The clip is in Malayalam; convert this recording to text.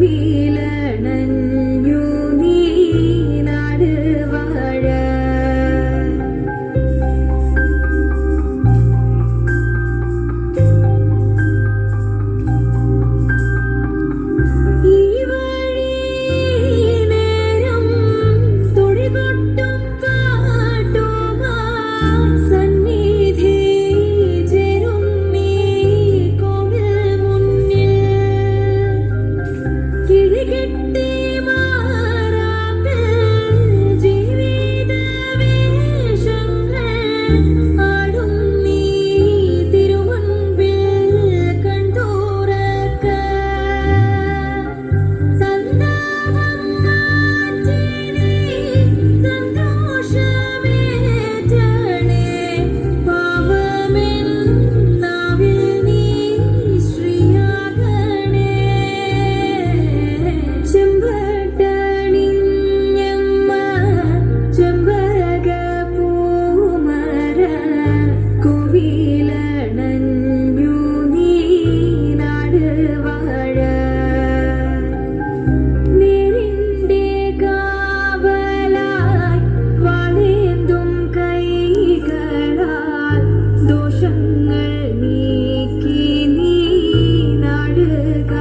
We. ദോഷങ്ങൾ നീക്കി നീ നാടുക.